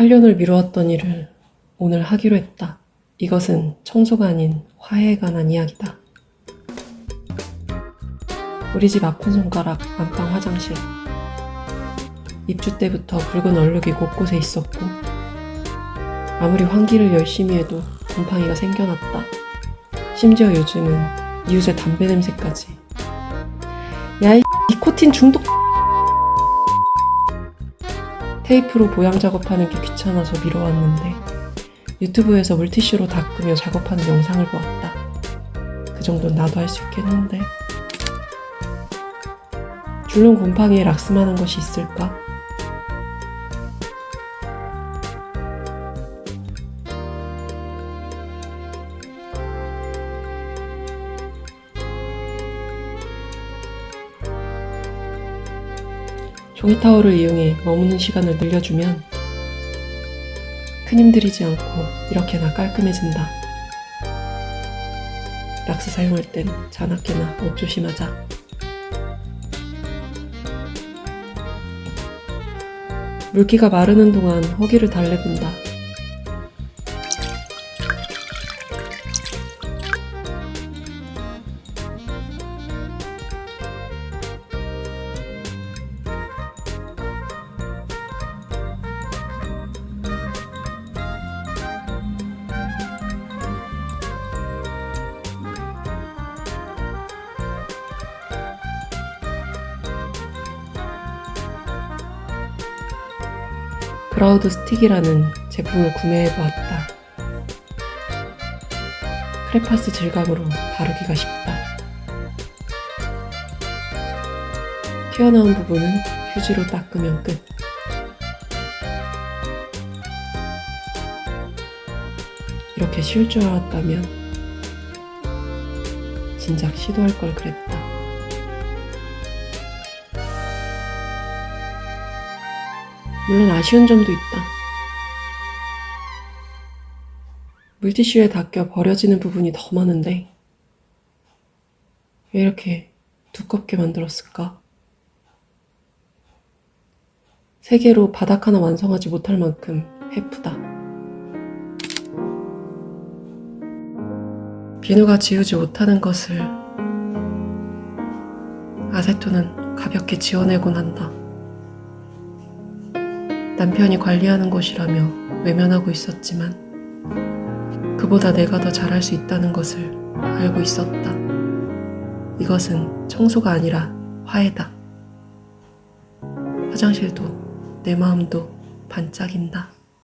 8년을 미루었던 일을 오늘 하기로 했다. 이것은 청소가 아닌 화해에 관한 이야기다. 우리 집 아픈 손가락 안방 화장실. 입주 때부터 붉은 얼룩이 곳곳에 있었고, 아무리 환기를 열심히 해도 곰팡이가 생겨났다. 심지어 요즘은 이웃의 담배 냄새까지. 야, 이 니코틴 중독! 테이프로 보양 작업하는 게 귀찮아서 미뤄왔는데, 유튜브에서 물티슈로 닦으며 작업하는 영상을 보았다. 그 정도는 나도 할 수 있겠는데. 줄눈 곰팡이에 락스만한 것이 있을까? 종이 타월을 이용해 머무는 시간을 늘려주면 큰 힘들이지 않고 이렇게나 깔끔해진다. 락스 사용할 땐 자나깨나 옷 조심하자. 물기가 마르는 동안 허기를 달래본다. 크라우드 스틱이라는 제품을 구매해 보았다. 크레파스 질감으로 다루기가 쉽다. 튀어나온 부분은 휴지로 닦으면 끝. 이렇게 쉬울 줄 알았다면 진작 시도할 걸 그랬다. 물론 아쉬운 점도 있다. 물티슈에 닦여 버려지는 부분이 더 많은데, 왜 이렇게 두껍게 만들었을까? 세 개로 바닥 하나 완성하지 못할 만큼 해프다. 비누가 지우지 못하는 것을 아세톤은 가볍게 지워내곤 한다. 남편이 관리하는 것이라며 외면하고 있었지만 그보다 내가 더 잘할 수 있다는 것을 알고 있었다. 이것은 청소가 아니라 화해다. 화장실도 내 마음도 반짝인다.